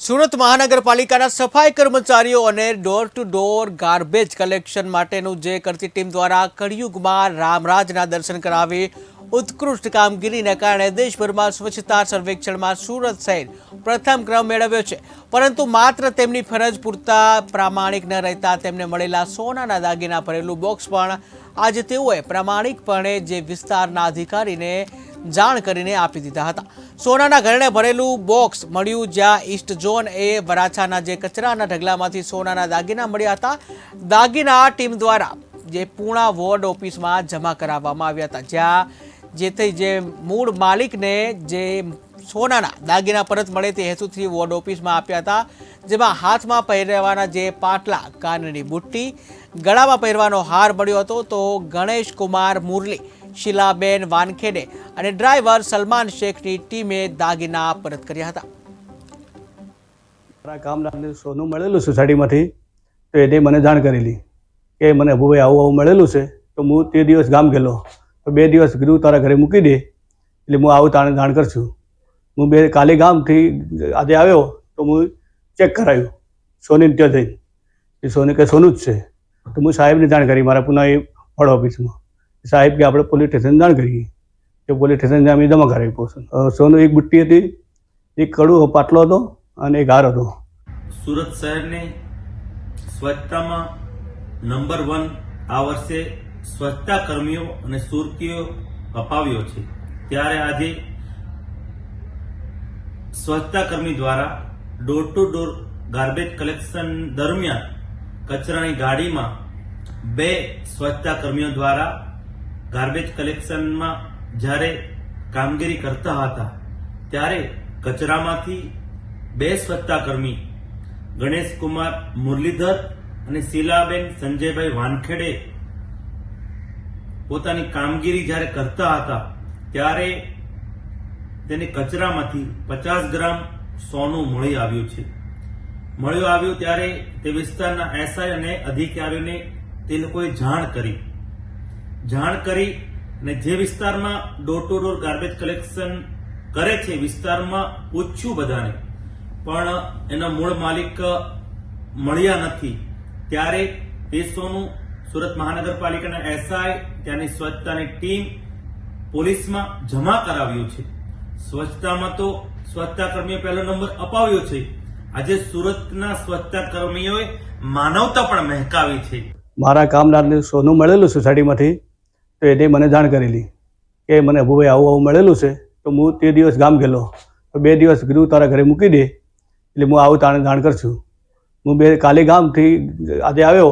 સુરત મહાનગરપાલિકાના સફાઈ કર્મચારીઓ અને door to door garbage collection માટેનું જે કરતી ટીમ દ્વારા કળિયુગમાં રામરાજના દર્શન કરાવી ઉત્કૃષ્ટ કામગીરીને કારણે દેશભરમાં સ્વચ્છતા સર્વેક્ષણમાં સુરત શહેર પ્રથમ ક્રમ મેળવ્યો છે. પરંતુ માત્ર તેમની ફરજ પૂરતા પ્રામાણિક ન રહેતા તેમને મળેલા સોનાના દાગીના, ભરેલું બોક્સ પણ આજે તેઓએ પ્રામાણિકપણે જે વિસ્તારના અધિકારીને જાણ કરીને આપી દીધા હતા. સોનાના ઘરેણે ભરેલું બોક્સ મળ્યું જ્યાં ઈસ્ટ ઝોન એ વરાછાના જે કચરાના ઢગલામાંથી સોનાના દાગીના મળ્યા હતા. દાગીના ટીમ દ્વારા જે પૂણા વોર્ડ ઓફિસમાં જમા કરાવવામાં આવ્યા હતા, જ્યાં જેથી જે મૂળ માલિકને જે સોનાના દાગીના પરત મળે તે હેતુથી વોર્ડ ઓફિસમાં આપ્યા હતા, જેમાં હાથમાં પહેરવાના જે પાટલા, કાનની બુટ્ટી, ગળામાં પહેરવાનો હાર મળ્યો હતો તો ગણેશ કુમાર મુરલી, શીલાબેન વાનખેડે અને ડ્રાઈવર સલમાન શેખની ટીમે દાગીના પરત કર્યા હતા. મારા કામદારને સોનું મળેલું સોસાયટીમાંથી તો એને મને જાણ કરેલી કે મને અભુભાઈ આવું આવું મળેલું છે, તો હું તે દિવસ ગામ ગયેલો. તો બે દિવસ ગૃહ તારા ઘરે મૂકી દે, એટલે હું આવું તાણે જાણ કરશું. હું બે કાલે ગામથી આજે આવ્યો તો હું ચેક કરાવ્યું સોની ત્યાં જઈને. એ સોની કે સોનું જ છે. તો હું સાહેબને જાણ કરી મારા પુના એ ફળ ઓફિસમાં. સાહેબ કે આપણે પોલીસ સ્ટેશન જાણ કરીએ. કે પોલીસ સ્ટેશન અમે જમા કરાવી પહોંચું સોનું એક બુટ્ટી હતી, એક કડું પાટલો હતો અને એક હાર હતો. સુરત શહેરને સ્વચ્છતામાં નંબર વન આ વર્ષે સ્વચ્છતા કર્મીઓ અને સુરતીઓ અપાવ્યો છે. ત્યારે આજે સ્વચ્છતા કર્મી દ્વારા door to door garbage collection દરમિયાન કચરાની ગાડીમાં બે સ્વચ્છતા કર્મીઓ દ્વારા ગાર્બેજ કલેક્શનમાં જ્યારે કામગીરી કરતા હતા, ત્યારે કચરામાંથી બે સ્વચ્છતા કર્મી, ગણેશ કુમાર મુરલીધર અને શીલાબેન સંજયભાઈ વાનખેડે પોતાની કામગીરી જ્યારે કરતા હતા, ત્યારે તેને કચરામાંથી પચાસ ગ્રામ સોનું મળી આવ્યું છે. મળ્યું આવ્યું ત્યારે તે વિસ્તારના એસઆઈ અને અધિકારીઓને તે લોકોએ જાણ કરી. જાણ કરી અને જે વિસ્તારમાં door to door garbage collection કરે છે વિસ્તારમાં પૂછ્યું બધાને. પણ એના મૂળ માલિક મળ્યા નથી. ત્યારે તે સોનું સુરત મહાનગરપાલિકાના એસઆઈ, ત્યાંની સ્વચ્છતાની ટીમ પોલીસમાં જમા કરાવ્યું છે. સ્વચ્છતામાં તો સ્વચ્છતા કર્મીઓ પહેલો નંબર અપાવ્યો છે. આજે સુરતના સ્વચ્છતા કર્મીઓએ માનવતા પણ મહેકાવી છે. મારા કામદારને સોનું મળેલું સોસાયટીમાંથી તો એને મને જાણ કરેલી કે મને અભુભાઈ આવું આવું મળેલું છે, તો હું તે દિવસ ગામ ગયેલો. તો બે દિવસ કીધું તારા ઘરે મૂકી દે, એટલે હું આવું તાણે જાણ કરશું. હું બે કાલે ગામથી આજે આવ્યો